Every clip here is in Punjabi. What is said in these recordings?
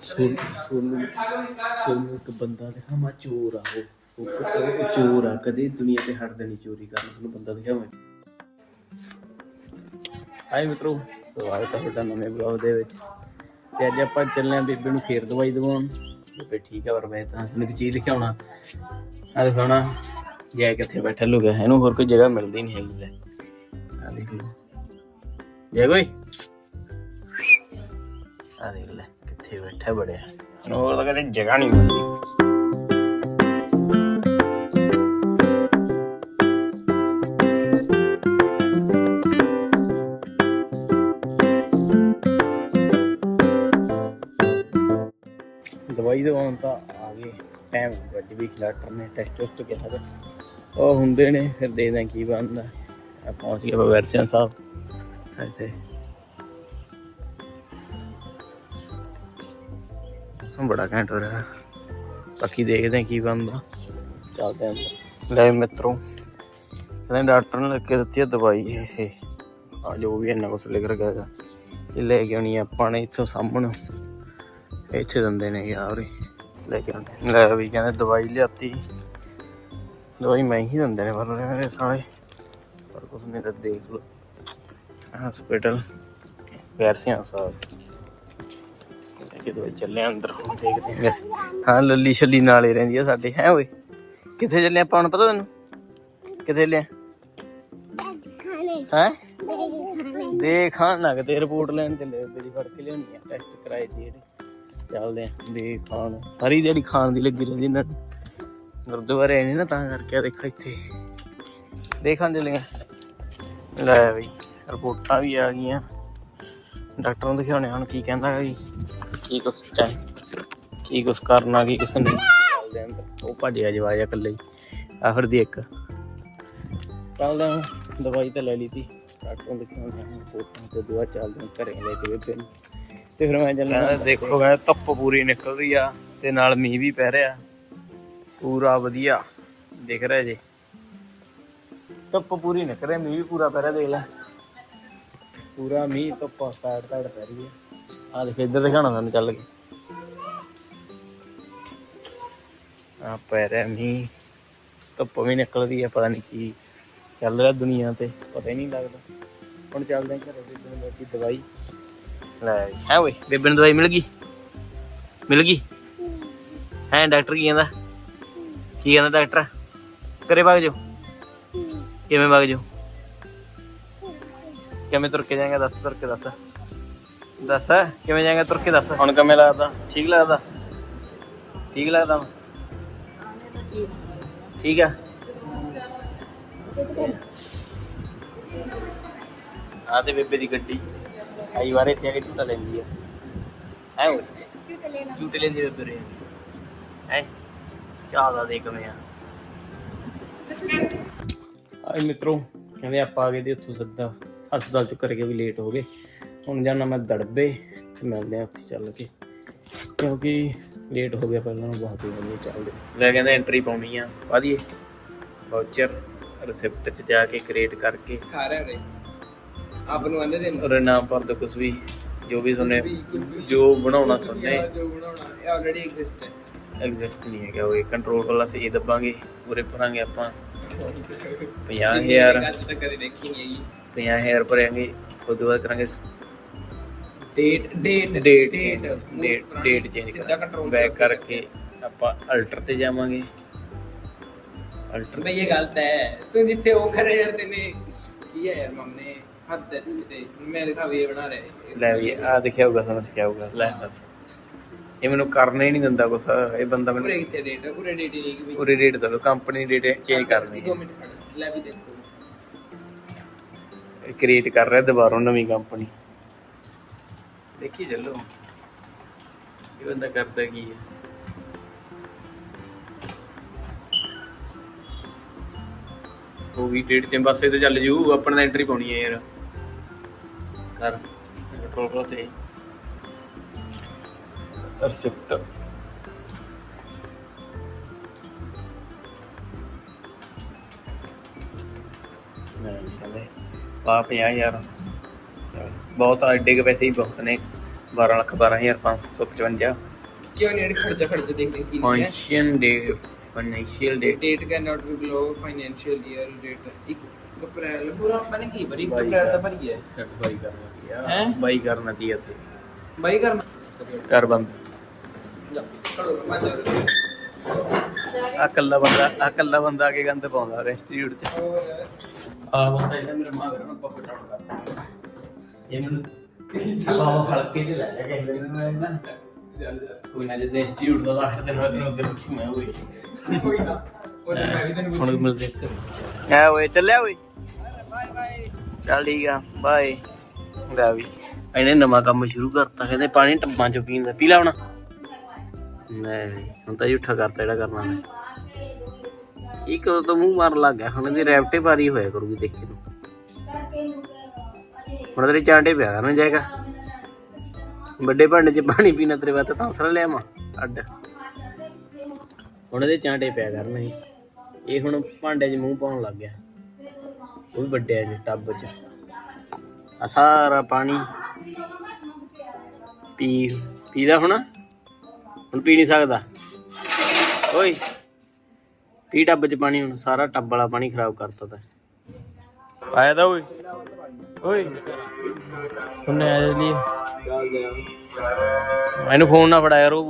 ਸੋਨ ਸੋਨੂੰ ਸੋਨੂੰ ਇੱਕ ਬੰਦਾ ਦਿਖਾ ਮਾ ਚੋਰ ਆ ਉਹ। ਉਹ ਕ- ਉਹ ਚੋਰ ਆ, ਕਦੇ ਦੁਨੀਆ ਤੇ ਹਟਦੇ ਦੇਣੀ ਚੋਰੀ ਕਰਨ ਤੁਹਾਨੂੰ ਬੰਦਾ ਦਿਖਿਆ ਮੈਂ ਹਾਈ ਮਿੱਤਰੋ, ਸਵਾਗਤ ਹੈ ਤੁਹਾਡਾ ਨਵੇਂ ਬਲੌਗ ਦੇ ਵਿੱਚ। ਤੇ ਅੱਜ ਆਪਾਂ ਚੱਲੇ ਆਂ ਬੇਬੇ ਨੂੰ ਫੇਰ ਦਵਾਈ ਦਵਾਉਣ। ਬੇਬੇ ਠੀਕ ਆ, ਪਰ ਮੈਂ ਤਾਂ ਤੁਹਾਨੂੰ ਇੱਕ ਚੀਜ਼ ਦਿਖਾਉਣਾ ਆ ਦਿਖਾਉਣਾ ਜੈ ਕਿੱਥੇ ਬੈਠਾ ਲੁਗਾ ਇਹਨੂੰ ਹੋਰ ਕੋਈ ਜਗ੍ਹਾ ਮਿਲਦੀ ਨਹੀਂ ਹੈਗੀ ਲੈ। ਆ ਦੇਖ ਲਓ। ਜੈ ਕੋਈ। ਆ ਦੇਖ ਲੈ। ਕਿੱਥੇ ਬੈਠਾ ਬੜਿਆ ਹੋਰ ਤਾਂ ਕਦੇ ਜਗ੍ਹਾ ਨਹੀਂ ਮਿਲਦੀ। ਦਵਾਈ ਦਵਾਉਣ ਤਾਂ ਆ ਗਏ। ਟਾਈਮ ਅੱਜ ਵੀ ਡਾਕਟਰ ਨੇ ਟੈਸਟ ਟੁਸਟ ਕਿਹਾ ਤਾਂ ਉਹ ਹੁੰਦੇ ਨੇ, ਫਿਰ ਦੇਖਦੇ ਹਾਂ ਕੀ ਬਣਦਾ। ਪਹੁੰਚ ਗਿਆ ਵਰਸਿਆਂ ਸਾਹਿਬ। ਇੱਥੇ। ਮੌਸਮ ਬੜਾ ਘੈਂਟ ਹੋ ਰਿਹਾ ਬਾਕੀ ਦੇਖਦੇ ਹਾਂ ਕੀ ਬਣਦਾ। ਚੱਲਦੇ ਅੰਦਰ। ਲੈ ਮਿੱਤਰੋ ਕਹਿੰਦੇ ਡਾਕਟਰ ਨੇ ਲਿਖ ਕੇ ਦਿੱਤੀ ਹੈ ਦਵਾਈ ਇਹ ਆ ਜੋ ਵੀ ਇੰਨਾ ਕੁਛ ਲਿਖ ਰੱਖਿਆ ਹੈਗਾ। ਇਹ ਲੈ ਕੇ ਆਉਣੀ ਆ ਆਪਾਂ ਨੇ ਇੱਥੋਂ ਸਾਹਮਣੇ। ਇੱਥੇ ਦਿੰਦੇ ਨੇ ਯਾਰ ਲੈ ਕੇ ਆਉਂਦੇ ਲੈ ਵੀ ਕਹਿੰਦੇ ਦਵਾਈ ਲਿਆਤੀ। ਦਵਾਈ ਮੈਂ ਹੀ ਦਿੰਦੇ ਨੇ ਪਰ ਮੇਰੇ ਸਾਲੇ। ਪਰ ਕੁਛ ਨਹੀਂ ਤਾਂ ਦੇਖ ਲਓ। ਹਸਪੀਟਲ ਵੈਰਸੀਆਂ ਸਾਹਿਬ ਕਿਤੇ ਚੱਲੇ ਆਂ ਅੰਦਰ, ਹੁਣ ਦੇਖਦੇ ਹਾਂ ਹਾਂ, ਲੱਲੀ ਛੱਲੀ ਨਾਲੇ ਰਹਿੰਦੀ ਆ ਸਾਡੇ। ਹੈ ਓਏ, ਕਿੱਥੇ ਚੱਲੇ ਆਪਾਂ ਹੁਣ, ਪਤਾ ਤੈਨੂੰ? ਕਿੱਥੇ ਚੱਲੇ ਹੈ? ਦੇ ਖਾਣ ਨਾ ਰਿਪੋਰਟ ਲੈਣ ਚੱਲੇ ਤੇਰੀ ਫੜ ਕੇ ਲਿਆਉਣੀ ਆ ਟੈਸਟ ਕਰਾਏ ਸੀ ਜਿਹੜੇ ਚੱਲਦੇ ਆ ਦੇ ਸਾਰੀ ਦਿਹਾੜੀ ਖਾਣ ਦੀ ਲੱਗੀ ਰਹਿੰਦੀ ਇਹਨਾਂ ਗੁਰਦੁਆਰੇ ਨੇ ਨਾ, ਤਾਂ ਕਰਕੇ ਆ ਦੇਖੋ ਇੱਥੇ। ਦੇਖਾਂ ਚੱਲੀਆਂ। ਲੈ ਬਈ, ਰਿਪੋਰਟਾਂ ਵੀ ਆ ਗਈਆਂ। ਡਾਕਟਰ ਨੂੰ ਦਿਖਾਉਣੇ ਹੁਣ ਕੀ ਕਹਿੰਦਾ ਹੈ ਜੀ। ਕੀ ਕੁਛ ਚਾਹ? ਕੀ ਕੁਛ ਕਰਨਾ ਕੀ ਕੁਛ ਨਹੀਂ। ਚੱਲਦੇ ਆਂ ਅੰਦਰ। ਉਹ ਭੱਜਿਆ ਜਵਾਇਆ ਇਕੱਲੇ ਹੀ। ਆਖਰ ਦੀ ਇੱਕ। ਚੱਲਦੇ ਦਵਾਈ ਤਾਂ ਲੈ ਲਈ ਤੀ ਡਾਕਟਰ ਨੂੰ ਦਿਖਾਉਣੇ ਹੁਣ ਰਿਪੋਰਟਾਂ ਤੇ ਦੁਆ ਚੱਲਦੇ ਆਂ, ਘਰੇ ਲੈ ਕੇ ਬੇਬੇ ਨੂੰ। ਤੇ ਫਿਰ ਮੈਂ ਚੱਲਣਾ। ਦੇਖੋ ਮੈਂ ਧੁੱਪ ਪੂਰੀ ਨਿਕਲ ਰਹੀ ਆ ਤੇ ਨਾਲ ਮੀਂਹ ਵੀ ਪੈ ਰਿਹਾ। ਪੂਰਾ ਵਧੀਆ ਦਿਖ ਰਿਹਾ ਜੀ। ਧੁੱਪ ਪੂਰੀ ਨਿਕਲ ਰਹੀ ਮੀਂਹ ਵੀ ਪੂਰਾ ਪੈ ਰਿਹਾ ਦੇਖ ਲੈ। ਪੂਰਾ ਮੀਂਹ ਧੁੱਪ ਤਾੜ ਤਾੜ ਪੈ ਰਹੀ ਹੈ। ਆ ਦੇਖ ਇੱਧਰ ਦਿਖਾਣਾ ਤੁਹਾਨੂੰ ਚੱਲ ਕੇ। ਆ ਪੈ ਰਿਹਾ ਮੀਂਹ। ਧੁੱਪ ਵੀ ਨਿਕਲ ਰਹੀ ਹੈ ਪਤਾ ਨਹੀਂ ਕੀ ਚੱਲ ਰਿਹਾ ਦੁਨੀਆ ਤੇ ਪਤਾ ਹੀ ਨਹੀਂ ਲੱਗਦਾ। ਹੁਣ ਚੱਲਦੇ ਹਾਂ ਘਰੇ ਬੇਬੇ ਨੂੰ ਲੈ ਕੇ ਦਵਾਈ। ਲੈ। ਹੈ ਓਏ ਬੇਬੇ ਨੂੰ ਦਵਾਈ ਮਿਲ ਗਈ? ਮਿਲ ਗਈ? ਹੈ ਡਾਕਟਰ ਕੀ ਕਹਿੰਦਾ? ਕੀ ਕਹਿੰਦਾ ਡਾਕਟਰ? ਘਰੇ ਵਗ ਜਾਓ। ਕਿਵੇਂ ਵਗ ਜਾਓ? ਕਿਵੇਂ ਤੁਰ ਕੇ ਜਾਏਗਾ ਦੱਸ ਤੁਰ ਕੇ ਦੱਸ। ਦੱਸ ਕਿਵੇਂ ਜਾਏਗਾ ਤੁਰ ਕੇ ਦੱਸ। ਹੁਣ ਕਿਵੇਂ ਲੱਗਦਾ? ਠੀਕ ਲੱਗਦਾ? ਠੀਕ ਲੱਗਦਾ? ਠੀਕ ਆ। ਆ ਤੇ ਬੇਬੇ ਦੀ ਗੱਡੀ। ਆਈ ਵਾਰ ਇੱਥੇ ਆ ਕੇ ਝੂਟਾ ਲੈਂਦੀ ਆ। ਐ ਝੂਟੇ ਲੈਂਦੀ ਬੇਬੇ ਰੇ। ਐ ਚਾਹ ਦਾ ਦੇ ਕਿਵੇਂ ਆ। ਆਏ ਮਿੱਤਰੋ ਕਹਿੰਦੇ ਆਪਾਂ ਆ ਗਏ ਤੇ ਉੱਥੋਂ ਸਿੱਧਾ। ਹਸਪਤਾਲ ਚ ਕਰਕੇ ਵੀ ਲੇਟ ਹੋ ਗਏ। ਹੁਣ ਜਾਣਾ ਮੈਂ ਦੜਬੇ ਤੇ ਮਿਲਦੇ ਆ ਉੱਥੇ ਚੱਲ ਕੇ। ਕਿਉਂਕਿ ਲੇਟ ਹੋ ਗਿਆ ਪਹਿਲਾਂ ਨੂੰ ਬਹੁਤ ਹੀ ਵਧੀਆ ਚੱਲਦੇ। ਲੈ ਕਹਿੰਦੇ ਐਂਟਰੀ ਪਾਉਣੀ ਆ ਪਾ ਦਈਏ। ਵਾਊਚਰ ਰਿਸਿਪਟ ਚ ਜਾ ਕੇ ਕ੍ਰੀਏਟ ਕਰਕੇ। ਖਾ ਰਿਹਾ ਰੇ ਆਪ ਨੂੰ ਆਂਦੇ ਦੇ ਔਰ ਨਾਮ ਭਰ ਦੋ ਕੁਝ ਵੀ ਜੋ ਵੀ ਵੀ ਜੋ ਬਣਾਉਣਾ ਆ, ਜੋ ਬਣਾਉਣਾ ਇਹ ਆਲਰੇਡੀ ਐਗਜ਼ਿਸਟ ਹੈ। ਐਗਜ਼ਿਸਟ ਨਹੀਂ ਹੈਗਾ ਉਹ ਕੰਟਰੋਲ ਵਾਲਾ ਸੀ ਦੱਬਾਂਗੇ ਪੂਰੇ ਭਰਾਂਗੇ ਆਪਾਂ। 50000 ਗੱਲ ਤਾਂ ਕਦੇ ਦੇਖੀ ਨਹੀਂ ਹੈਗੀ। 50000 ਭਰਾਂਗੇ ਉਹਦੇ ਬਾਅਦ ਕਰਾਂਗੇ। Date date date date date date change ਸਿੱਧਾ ਕੰਟਰੋਲ ਬੈਕ ਕਰਕੇ ਆਪਾਂ ਅਲਟਰ ਤੇ ਜਾਵਾਂਗੇ। ਅਲਟਰ ਬਈ ਇਹ ਗਲਤ ਹੈ। ਤੂੰ ਜਿੱਥੇ ਉਹ ਕਰੇ ਯਾਰ ਤੈਨੇ ਕੀ ਹੈ ਯਾਰ ਮਮਨੇ ਹੱਦ ਹੈ ਤੇ ਮੈਂ ਦਿਖਾ ਵੀ ਬਣਾ ਰਿਹਾ ਲੈ ਵੀ ਆ ਦੇਖਿਆ ਹੋਊਗਾ ਸਮਝ ਕੇ ਆਊਗਾ। ਲੈ ਬਸ। ਇਹ ਮੈਨੂੰ ਕਰਨਾ ਹੀ ਨਹੀਂ ਦਿੰਦਾ ਕੁਛ। ਇਹ ਬੰਦਾ ਮੈਨੂੰ ਉਰੇ ਕਿੱਥੇ ਡੇਟ ਉਰੇ ਡੇਟ ਨਹੀਂ ਕਿ ਪੂਰੀ ਰੇਟ ਚਲੋ ਕੰਪਨੀ ਰੇਟ ਚੇਂਜ ਕਰਨੀ ਦੋ ਮਿੰਟ ਖੜ ਲੈ ਵੀ ਦੇਖੋ। ਕ੍ਰੀਏਟ ਕਰ ਰਿਹਾ ਦੁਬਾਰਾ ਨਵੀਂ ਕੰਪਨੀ ਦੇਖੀ ਚੱਲੋ। ਇਹ ਬੰਦਾ ਕਰਦਾ ਕੀ ਹੈ? ਉਹ ਵੀ ਡੇਟ ਚ ਬਸ ਇਹ ਤੇ ਚੱਲ ਜੂ ਆਪਣਾ ਤਾਂ ਐਂਟਰੀ ਪਾਉਣੀ ਹੈ ਯਾਰ। ਕਰ ਕੰਟਰੋਲ ਕਰੋ ਸੇ ਰਿਸਿਪਟ ਪਾ 50000 ਬਹੁਤ ਐਡੇ ਕੁ ਪੈਸੇ ਹੀ ਬਹੁਤ ਨੇ। 12 ਲੱਖ 12555 ਕਿਉਂ ਨਹੀਂ ਖਰਚਾ ਖਰਚਾ ਦੇਖਦੇ ਕੀ ਹੈ financial day financial day date can not be below financial year date 1 April ਪੂਰਾ ਆਪਾਂ ਨੇ ਕੀ ਭਰੀ? 1 ਬਾਈ ਅਪ੍ਰੈਲ ਤਾਂ ਕਰ। ਭਰੀ ਹੈ। ਬਾਈ ਕਰਨਾ ਕੀ ਆ? ਬਾਈ ਕਰਨਾ ਤੀ ਇੱਥੇ। ਬਾਈ ਕਰਨਾ ਘਰ ਬੰਦ। ਜਾ ਚਲੋ ਮੈਂ ਆ ਕੱਲਾ ਬੰਦਾ ਆ ਕੱਲਾ ਬੰਦਾ ਆ ਕੇ ਗੰਦ ਪਾਉਂਦਾ ਰੈਸਟੀਟਿਊਟ ਚ। ਆ ਬੰਦਾ ਇਹਦਾ ਮੇਰੇ ਮਾਂ ਨੂੰ ਬਹੁਤ ਟਾਉਣ ਕਰਦਾ। ਇਹ ਮੈਨੂੰ ਬਾਬਾ ਹਲਕੇ ਤੇ ਲੈ ਜਾ ਕੇ ਮੈਂ ਨਾ। ਕੋਈ ਨਾ ਜੇ ਇੰਸਟੀਟਿਊਟ ਦਾ ਆਖਰ ਦਿਨ ਹੋਇਆ ਉਧਰ ਉੱਠੀ ਮੈਂ ਹੋਈ। ਕੋਈ ਨਾ ਉਹ ਮੈਂ ਵੀ ਤੈਨੂੰ ਹੁਣ ਮਿਲਦੇ ਇੱਕ ਐ ਓਏ ਚੱਲਿਆ ਓਏ। ਬਾਏ ਬਾਏ ਚੱਲ ਠੀਕ ਆ ਬਾਏ ਗਾ ਵੀ। ਇਹਨੇ ਨਵਾਂ ਕੰਮ ਸ਼ੁਰੂ ਕਰਤਾ ਕਹਿੰਦੇ ਪਾਣੀ ਟੱਬਾਂ ਚ ਪੀਂਦਾ ਪੀ ਲਾ ਹੁਣ ਮੈਂ ਹੁਣ ਤਾਂ ਝੂਠਾ ਕਰਤਾ ਜਿਹੜਾ ਕਰਨਾ ਮੈਂ ਇਹ ਕਦੋਂ ਤੋਂ ਮੂੰਹ ਮਾਰਨ ਲੱਗ ਗਿਆ? ਹੁਣ ਇਹਦੀ ਰੈਪਟੇ ਭਾਰੀ ਹੋਇਆ ਕਰੂਗੀ, ਦੇਖੀ ਤੂੰ। ਹੁਣ ਤੇਰੇ ਚਾਂਟੇ ਪਿਆ ਕਰਨ ਜਾਏਗਾ। ਵੱਡੇ ਭਾਂਡੇ 'ਚ ਪਾਣੀ ਪੀਣਾ ਤੇਰੇ ਵਾਸਤੇ, ਤਾਂ ਸਰ ਲਿਆ ਅੱਡ। ਹੁਣ ਇਹਦੇ ਚਾਂਟੇ ਪਿਆ ਕਰਨ। ਕਰਨਗੇ ਇਹ ਹੁਣ ਭਾਂਡੇ 'ਚ ਮੂੰਹ ਪਾਉਣ ਲੱਗ ਗਿਆ। ਉਹ ਵੀ ਵੱਡੇ ਆ ਜੀ ਟੱਬ 'ਚ। ਆ ਸਾਰਾ ਪਾਣੀ ਪੀ, ਪੀਦਾ ਹੁਣ? ਹੁਣ ਪੀ ਨਹੀਂ ਸਕਦਾ। ਓਏ ਪੀ ਟੱਬ 'ਚ ਪਾਣੀ ਹੁਣ ਸਾਰਾ ਟੱਬ ਵਾਲਾ ਪਾਣੀ ਖਰਾਬ ਕਰਤਾ ਤਾ। ਆਇਆ ਦਾ ਓਏ। ਓਏ। ਸੁਣਨੇ ਆ ਜਲੀ ਮੈਨੂੰ ਫੋਨ ਨਾ ਫੜਾਇਆ ਰੋ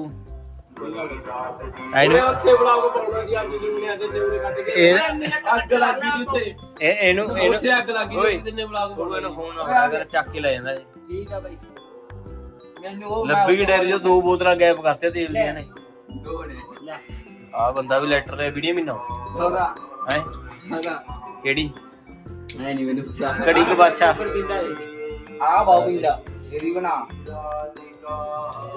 ਇਹਨੂੰ ਉੱਥੇ ਬਲੌਗ ਪਾਉਣਾ ਦੀ ਅੱਜ ਸੁਣਿਆ ਤੇ ਨਿਊਰੇ ਕੱਢ ਕੇ। ਇਹ ਅੱਗ ਲੱਗੀ ਦੀ ਉੱਤੇ ਇਹ ਇਹਨੂੰ ਇਹਨੂੰ ਉੱਥੇ ਅੱਗ ਲੱਗੀ ਦੀ ਤਿੰਨੇ ਬਲੌਗ ਉਹਨੂੰ ਇਹਨੂੰ ਫੋਨ ਨਾ ਚੱਕ ਕੇ ਲੈ ਜਾਂਦਾ ਠੀਕ ਆ ਬਾਈ। ਮੈਨੂੰ ਉਹ ਲੱਭੀ ਕੀ ਡੈਰੀ ਜੋ ਦੋ ਬੋਤਲਾਂ ਗੈਪ ਕਰਤੇ ਤੇਲ ਦੀਆਂ ਨੇ। ਦੋ ਨੇ ਆ ਬੰਦਾ ਵੀ ਲੈਟਰ ਲੈ ਵੀਡੀਓ ਮਹੀਨਾ ਹੋਗਾ ਹੈ? ਹੋਗਾ ਕਿਹੜੀ? ਮੈਂ ਨਹੀਂ ਮੈਨੂੰ ਕੜੀ ਕ ਬਾਦਸ਼ਾਹ। ਆ ਬਾਉ ਪੀਂਦਾ। ਇਹਦੀ ਬਣਾ।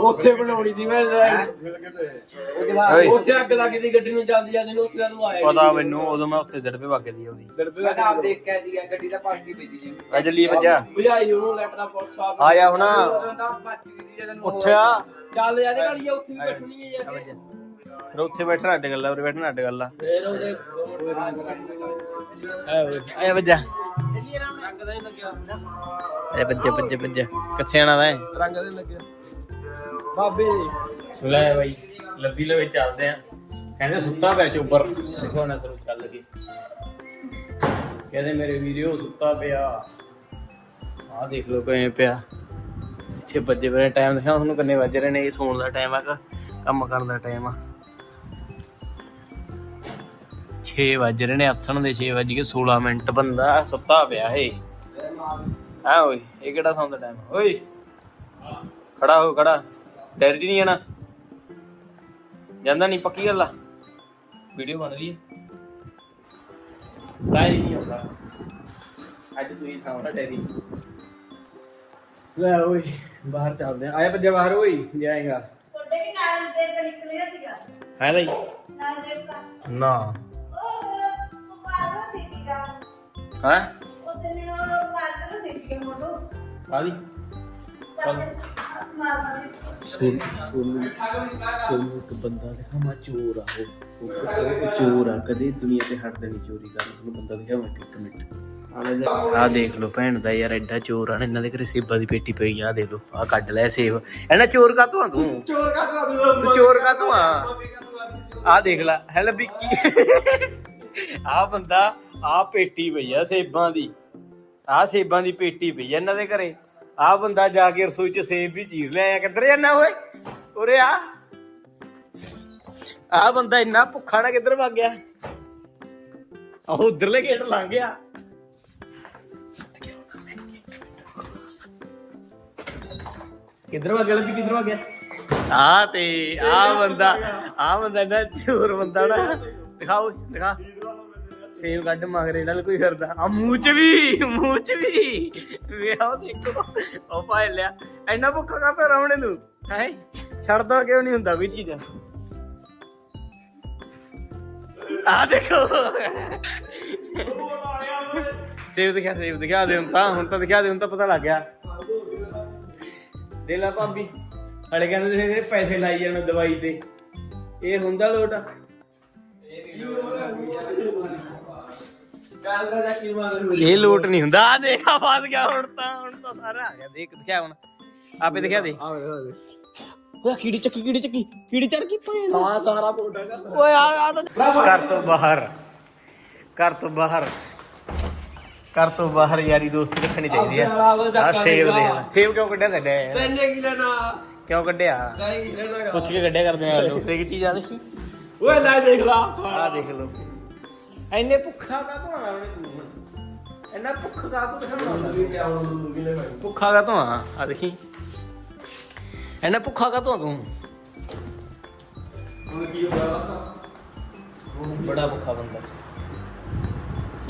ਉੱਥੇ ਬਣਾਉਣੀ ਸੀ ਮੈਂ ਉਹਦੇ ਬਾਅਦ ਓਏ। ਉੱਥੇ ਅੱਗ ਲੱਗੀ ਦੀ ਗੱਡੀ ਨੂੰ ਚੱਲਦੀ ਜਾਂਦੀ ਨੂੰ ਉੱਥੇ ਨੂੰ ਆਇਆ ਪਤਾ ਮੈਨੂੰ ਉਦੋਂ ਮੈਂ ਉੱਥੇ ਦੜਪੇ ਵਾਗੇ ਦੀ ਉਹਦੀ ਮੈਂ ਤਾਂ ਆਪ ਦੇਖ ਕੇ ਆਈ ਦੀ ਗੱਡੀ ਦਾ ਪਾਰਟੀ ਭੇਜੀ ਜੀ ਆ ਜੱਲੀ ਵੱਜਾ ਬੁਝਾਈ ਉਹਨੂੰ ਲੈਟਰਾ ਪੁਲਿਸ ਸਾਹਿਬ ਆ ਜਾ ਹੁਣ। ਤਾਂ ਜਦੋਂ ਉੱਠਿਆ। ਚੱਲ ਜਾ ਤੇ ਗਾਲੀਆਂ ਉੱਥੇ ਵੀ ਬੈਠਣੀ ਹੈ ਯਾਰ। ਫਿਰ ਉੱਥੇ ਬੈਠਣਾ ਅੱਡ ਗੱਲਾਂ ਉਰੇ ਬੈਠਣਾ ਅੱਡ ਗੱਲਾਂ। ਫੇਰ ਉਹਦੇ ਆ ਆਇਆ ਵੱਜਾ। ਰੰਗ ਦਾ ਹੀ ਲੱਗਿਆ। ਇਹ ਵੱਜੇ ਵੱਜੇ ਵੱਜੇ। ਕਿੱਥੇ ਆਣਾ ਵੈ ਰੰਗ ਦਾ ਲੱਗਿਆ। ਬਾਬੇ ਦੇ। ਲੈ ਬਾਈ, ਲੱਭੀ ਲਵੇ ਚੱਲਦੇ ਆ। ਕਹਿੰਦੇ ਸੁੱਤਾ ਪਿਆ ਚੋਬਰ ਦੇਖੋ ਤੈਨੂੰ ਚੱਲ ਗਈ। ਕਹਿੰਦੇ ਮੇਰੇ ਵੀਡੀਓ ਸੁੱਤਾ ਪਿਆ। ਆਹ ਦੇਖ ਲਓ ਕਿਵੇਂ ਪਿਆ। ਇੱਥੇ ਵੱਜੇ ਬਰੇ ਟਾਈਮ ਦਿਖਾਉਂ ਤੁਹਾਨੂੰ ਕਿੰਨੇ ਵੱਜ ਰਹੇ ਨੇ, ਇਹ ਸੌਣ ਦਾ ਟਾਈਮ ਆ ਕੰਮ ਕਰਨ ਦਾ ਟਾਈਮ ਆ। 6 ਵੱਜ ਰਹੇ ਨੇ, ਆਥਣ ਦੇ 6 ਵੱਜ ਕੇ 16 ਮਿੰਟ ਬੰਦਾ ਸੁੱਤਾ ਪਿਆ ਏ ਆ ਓਏ, ਇਹ ਕਿਹੜਾ ਸੌਣ ਦਾ ਟਾਈਮ ਓਏ, ਖੜਾ ਹੋ, ਖੜਾ। ਡਰ ਜੀ ਨਹੀਂ ਜਾਣਾ। ਜਾਂਦਾ ਨਹੀਂ ਪੱਕੀ ਗੱਲ ਆ। ਵੀਡੀਓ ਬਣ ਰਹੀ ਹੈ ਤਾਂ ਹੀ ਨਹੀਂ ਆਉਂਦਾ। ਅੱਜ ਤੁਸੀਂ ਸਾਹਮਣੇ ਡੈਰੀ ਲੈ ਓਏ ਬਾਹਰ ਚੱਲਦੇ ਆ। ਆਇਆ ਭੱਜਾ ਬਾਹਰ ਓਏ ਜਾਏਗਾ। ਤੁਹਾਡੇ ਵੀ ਨਾਲ ਦੇ ਤੇ ਨਿਕਲਿਆ ਸੀਗਾ? ਹੈ ਲਈ ਨਾਲ ਦੇ ਤਾਂ। ਨਾ। ਉਹ ਤੂੰ ਪਾਲਦਾ ਸੀ ਸੀਗਾ। ਹੈ? ਉਹ ਤੇ ਨੇ ਉਹ ਪਾਲਦਾ ਸੀ ਸੀਗਾ ਮੋਟੋ ਆਦੀ ਮਾਰਨਾ ਸੀ ਸੋਨੂ ਸੋਨੂ ਸੋਨੂ ਇੱਕ ਬੰਦਾ ਦੇਖਾ ਮਾ ਚੋਰ ਆ ਉਹ ਉਹ- ਉਹ ਚੋਰ ਆ ਕਦੇ ਦੁਨੀਆ ਤੇ ਹਟਦਾ ਨਹੀਂ ਚੋਰੀ ਕਰਨ। ਤੁਹਾਨੂੰ ਬੰਦਾ ਦਿਖਾਵਾਂ ਇੱਕ ਇੱਕ ਮਿੰਟ। ਆ ਦੇਖ ਲਓ ਭੈਣ ਦਾ ਯਾਰ ਐਡਾ ਚੋਰ ਆ ਨਾ, ਇਹਨਾਂ ਦੇ ਘਰੇ ਸੇਬਾਂ ਦੀ ਪੇਟੀ ਪਈ ਆ ਦੇਖ ਲਓ ਆ ਕੱਢ ਲੈ ਸੇਬ। ਇਹਨਾਂ ਚੋਰ ਕਾ ਤੂੰ? ਤੂੰ ਚੋਰ ਕਾ ਤੂੰ? ਤੂੰ ਚੋਰ ਕਾ ਤੂੰ ਆ? ਆ ਦੇਖ ਲੈ ਹੈਲ ਵਿੱਕੀ ਆ ਬੰਦਾ ਆ ਪੇਟੀ ਪਈ ਆ ਸੇਬਾਂ ਦੀ ਆ ਸੇਬਾਂ ਦੀ ਪੇਟੀ ਪਈ ਆ ਇਹਨਾਂ ਦੇ ਘਰੇ। ਆ ਬੰਦਾ ਜਾ ਕੇ ਰਸੋਈ ਚ ਸੇਬ ਵੀ ਚੀਰ ਲਿਆਇਆ ਕਿੱਧਰ ਜਾਣਾ ਓਏ? ਉਰੇ ਆ। ਆ ਬੰਦਾ ਇੰਨਾ ਭੁੱਖਾ ਨਾ ਕਿੱਧਰ ਭੱਗ ਗਿਆ? ਆਹ ਉਧਰਲੇ ਗੇਟ ਲੰਘ ਗਿਆ। ਕਿੱਧਰ ਭੱਗ ਗਿਆ ਲੱਭੀ ਕਿੱਧਰ ਭੱਗ ਗਿਆ? ਆ ਤੇ ਆ ਬੰਦਾ ਆ ਬੰਦਾ ਨਾ ਚੋਰ ਬੰਦਾ ਨਾ। ਦਿਖਾਓ, ਦਿਖਾ। ਸੇਬ ਕੱਢ ਮਗਰੇ ਨਾਲ ਕੋਈ ਫਿਰਦਾ। ਆ ਮੂੰਹ ਚ ਵੀ, ਮੂੰਹ ਚ ਵੀ। ਵੇਖੋ, ਦੇਖੋ। ਉਹ ਪਾਇ ਲਿਆ। ਐਨਾ ਭੁੱਖਾ ਕਾਹਤੋਂ ਰਾਵਣੇ ਨੂੰ ਹੈ? ਛੱਡਦਾ ਕਿਉਂ ਨਹੀਂ ਹੁੰਦਾ ਕੋਈ ਚੀਜ਼? ਆ ਦੇਖੋ। ਸੇਬ ਦਿਖਾ ਸੇਬ ਦਿਖਾ ਦੇ ਹੁਣ ਤਾਂ। ਹੁਣ ਤਾਂ ਦਿਖਾ ਦੇ, ਹੁਣ ਤਾਂ ਪਤਾ ਲੱਗ ਗਿਆ। ਦੇ ਲੈ ਭਾਬੀ। ਹਲੇ ਕਹਿੰਦੇ ਤੁਸੀਂ ਇਹਦੇ ਪੈਸੇ ਲਾਈ ਜਾਣ ਦਵਾਈ ਤੇ। ਇਹ ਹੁੰਦਾ ਲੋਟ। ਕੈਮਰਾ ਜਾ ਕੀ ਇਹ ਲੋਟ ਨਹੀਂ ਹੁੰਦਾ। ਆ ਦੇਖ ਆ ਫਸ ਗਿਆ ਹੁਣ ਤਾਂ ਹੁਣ ਤਾਂ ਸਾਰਾ ਆ ਗਿਆ। ਦੇਖ ਦਿਖਾ ਹੁਣ। ਆਪੇ ਦਿਖਾ ਦੇ। ਆ ਓਏ ਕੀੜੀ ਚੱਕੀ ਕੀੜੀ ਚੱਕੀ ਕੀੜੀ ਚੜ ਗਈ ਭਾਈ। ਸਾਰਾ ਸਾਰਾ ਪੋਟਾ ਕਰ ਓਏ ਆ ਆ ਤਾਂ ਘਰ ਤੋਂ ਬਾਹਰ। ਘਰ ਤੋਂ ਬਾਹਰ। ਘਰ ਤੋਂ ਬਾਹਰ ਯਾਰੀ ਦੋਸਤੀ ਰੱਖਣੀ ਚਾਹੀਦੀ ਹੈ ਆ ਸੇਬ ਦੇ ਸੇਬ ਕਿਉਂ ਕੱਢਿਆ ਤੁਹਾਡੇ ਤੈਨੇ ਕੀ ਲੈਣਾ? ਕਿਉਂ ਕੱਢਿਆ? ਨਹੀਂ ਕੀ ਲੈਣਾ ਪੁੱਛ ਕੇ ਕੱਢਿਆ ਕਰਦੇ ਆ। ਲੋਕ ਕੀ ਚੀਜ਼ ਆ ਦੇਖੀ। ਓਏ ਲੈ ਦੇਖ ਲਾ। ਆ ਦੇਖ ਲਓ। ਐਨੇ ਭੁੱਖਾ ਕਾ ਤੋਂ ਆ ਐਨਾ ਭੁੱਖਾ ਕਾ ਤੋਂ ਦਿਖਾਉਣਾ ਭੁੱਖਾ ਕਾ ਤੋਂ ਆ? ਆ ਦੇਖੀ। ਐਨਾ ਭੁੱਖਾ ਕਾ ਤੋਂ ਆ ਤੂੰ? ਬੜਾ ਭੁੱਖਾ ਬੰਦਾ।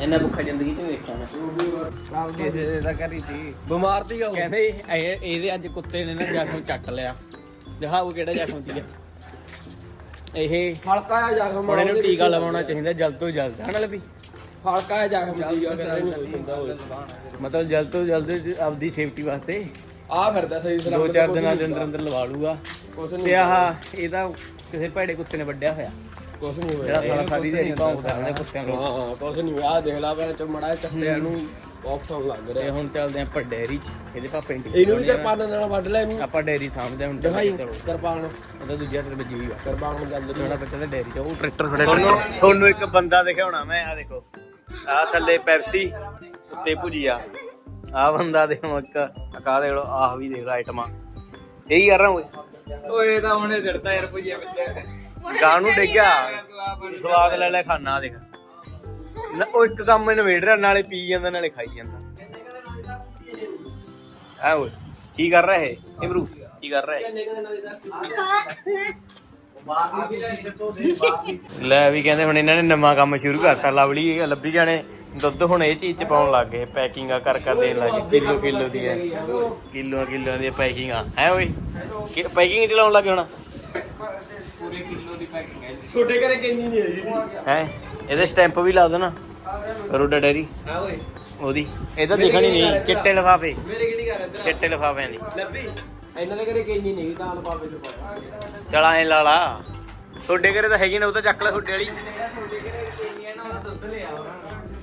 ਐਨਾ ਭੁੱਖਾ ਜ਼ਿੰਦਗੀ ਚ ਨਹੀਂ ਵੇਖਿਆ ਮੈਂ। ਕਿਸੇ ਦਾ ਕਰੀ ਤੀ ਬਿਮਾਰ ਤੀ ਉਹ। ਕਹਿੰਦੇ ਇਹ- ਇਹਦੇ ਅੱਜ ਕੁੱਤੇ ਨੇ ਨਾ ਜ਼ਖਮ ਚੱਟ ਲਿਆ। ਦਿਖਾਓ ਕਿਹੜਾ ਜ਼ਖਮ ਸੀ। ਇਹ ਹਲਕਾ ਜਿਹਾ ਜ਼ਖਮ ਹੁਣ ਇਹਨੂੰ ਟੀਕਾ ਲਵਾਉਣਾ ਚਾਹੀਦਾ ਜਲਦ ਤੋਂ ਜਲਦ। ਹਨਾ ਲੱਭੀ? ਹਲਕਾ ਜਿਹਾ ਜ਼ਖਮ ਕੋਈ ਹੁੰਦਾ ਹੋਏ ਮਤਲਬ ਜਲਦ ਤੋਂ ਜਲਦ ਆਪਦੀ ਸੇਫਟੀ ਵਾਸਤੇ। ਆ ਫਿਰਦਾ ਸਹੀ ਦੋ ਸਲਾਮਤ ਚਾਰ ਦਿਨਾਂ ਦੇ ਅੰਦਰ ਅੰਦਰ ਲਵਾ ਲੂਗਾ। ਕੁਛ ਤੇ ਆਹ ਇਹਦਾ ਕਿਸੇ ਭੈੜੇ ਕੁੱਤੇ ਨੇ ਵੱਢਿਆ ਹੋਇਆ। ਕੁਛ ਨਹੀਂ ਹੋਇਆ। ਜਿਹੜਾ ਸਾਰਾ ਸਾਰੀ ਦਿਹਾੜੀ ਭੌਂਕਦਾ ਰਹਿੰਦਾ ਕੁੱਤਿਆਂ ਨੂੰ ਹਾਂ ਕੁਛ ਨਹੀਂ ਹੋਇਆ। ਦੇਖ ਲਾ ਚ ਮੜਾ ਚੱਟਿਆ ਨੂੰ ਹੋਣ ਲੱਗ ਤੇ ਰਿਹਾ ਹੁਣ ਚੱਲਦੇ ਆਪਾਂ ਡੈਰੀ ਚ। ਇਹਦੇ ਪਾਪੇ ਨੂੰ ਇਹਨੂੰ ਵੀ ਕਿਰਪਾਨ ਨਾਲ ਵੱਢ ਲੈ ਇਹਨੂੰ। ਆਪਾਂ ਡੈਰੀ ਸਾਹਮਣੇ ਹੁਣ ਦਿਖਾਈ ਚਲੋ ਕਿਰਪਾਨ। ਉਹਦਾ ਦੂਜਾ ਤੇ ਵੱਜੀ ਹੋਈ ਆ। ਕਿਰਪਾਨ ਨੂੰ ਚੱਲ ਛੋਟਾ ਬੱਚਾ ਤਾਂ ਡੈਰੀ ਚ ਉਹ ਟਰੈਕਟਰ ਖੜੇ ਤੁਹਾਨੂੰ ਤੁਹਾਨੂੰ ਇੱਕ ਬੰਦਾ ਦਿਖਾਉਣਾ ਮੈਂ ਆ ਦੇਖੋ। ਆ ਥੱਲੇ ਪੈਪਸੀ ਉੱਤੇ ਭੁਜੀਆ। ਆ ਬੰਦਾ ਦੇਖੋ ਇੱਕ ਅਕਾ ਦੇਖ ਲਓ ਆਹ ਵੀ ਦੇਖ ਲਓ ਆਈਟਮਾਂ ਇਹੀ ਕਰ ਰਹਾ ਓਏ। ਓਏ ਤਾਂ ਹੁਣੇ ਚੜਦਾ ਯਾਰ ਭੁਜੀਆ ਵਿੱਚ ਗਾਂ ਨੂੰ ਡਿੱਗਿਆ ਸਵਾਦ ਲੈ ਲੈ। ਖਾਣਾ ਦੇਖ। ਨਾ ਉਹ ਇੱਕ ਕੰਮ ਇਹਨੂੰ ਵੇੜ ਰਿਹਾ ਨਾਲੇ ਪੀ ਜਾਂਦਾ ਨਾਲੇ ਖਾਈ ਜਾਂਦਾ। ਆ ਓਏ ਕੀ ਕਰ ਰਿਹਾ ਹੈ ਇਮਰੂ ਕੀ ਕਰ ਰਿਹਾ ਹੈ ਲੈ ਵੀ ਕਹਿੰਦੇ ਹੁਣ ਇਹਨਾਂ ਨੇ ਨਵਾਂ ਕੰਮ ਸ਼ੁਰੂ ਕਰਤਾ ਲਵਲੀ ਲੱਭੀ ਜਾਣੇ। ਦੁੱਧ ਹੁਣ ਇਹ ਚੀਜ਼ ਚ ਪਾਉਣ ਲੱਗ ਗਏ ਪੈਕਿੰਗਾਂ ਕਰ ਕਰ ਦੇਣ ਲੱਗ ਗਏ ਕਿਲੋ ਕਿਲੋ ਦੀ ਹੈ। ਕਿਲੋ ਕਿਲੋ ਦੀ ਪੈਕਿੰਗਾਂ ਹੈ ਓਏ? ਪੈਕਿੰਗ ਚ ਲਾਉਣ ਲੱਗੇ ਹੁਣ? ਪੂਰੇ ਕਿਲੋ ਦੀ ਪੈਕਿੰਗ ਹੈ ਛੋਟੇ ਘਰੇ ਕਿੰਨੀ ਨਹੀਂ ਹੈਗੀ। ਹੈ? ਇਹਦੇ ਸਟੈਂਪ ਵੀ ਲਾ ਦੋ ਨਾ। ਰੋਡਾ ਡੈਰੀ ਹਾਂ ਓਏ। ਉਹਦੀ। ਇਹ ਤਾਂ ਦਿਖਣੀ ਨਹੀਂ। ਚਿੱਟੇ ਲਫਾਫੇ। ਮੇਰੇ ਕਿਹੜੀ ਕਰ ਇੱਧਰ ਚਿੱਟੇ ਲਫਾਫਿਆਂ ਦੀ। ਲੱਭੀ? ਇਹਨਾਂ ਦੇ ਘਰੇ ਕਿੰਨੀ ਨਹੀਂ ਤਾਂ ਪਾਪੇ ਚ ਪਾਇਆ। ਚਲ ਐ ਲਾ ਲਾ। ਤੁਹਾਡੇ ਘਰੇ ਤਾਂ ਹੈਗੀ ਨੇ ਉਹ ਤਾਂ ਚੱਕ ਲੈ ਤੁਹਾਡੇ ਵਾਲੀ।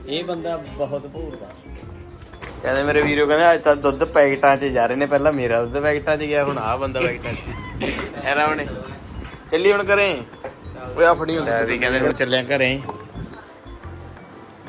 ਇਹ ਬੰਦਾ ਬਹੁਤ ਭੂਰਦਾ ਕਹਿੰਦੇ ਮੇਰੇ ਵੀਰੋ ਕਹਿੰਦੇ ਅੱਜ ਤਾਂ ਦੁੱਧ ਪੈਕਟਾਂ 'ਚ ਜਾ ਰਹੇ ਨੇ। ਪਹਿਲਾਂ ਮੇਰਾ ਦੁੱਧ ਪੈਕਟਾਂ 'ਚ ਗਿਆ ਹੁਣ ਆ ਬੰਦਾ ਪੈਕਟਾਂ 'ਚ। ਐ ਰਾਵਣੇ ਚੱਲੀ ਹੁਣ ਘਰੇ। ਓਏ ਆ ਫੜੀ ਹੁੰਦਾ ਵੀ ਕਹਿੰਦੇ ਹੁਣ ਚੱਲਿਆ ਘਰੇ।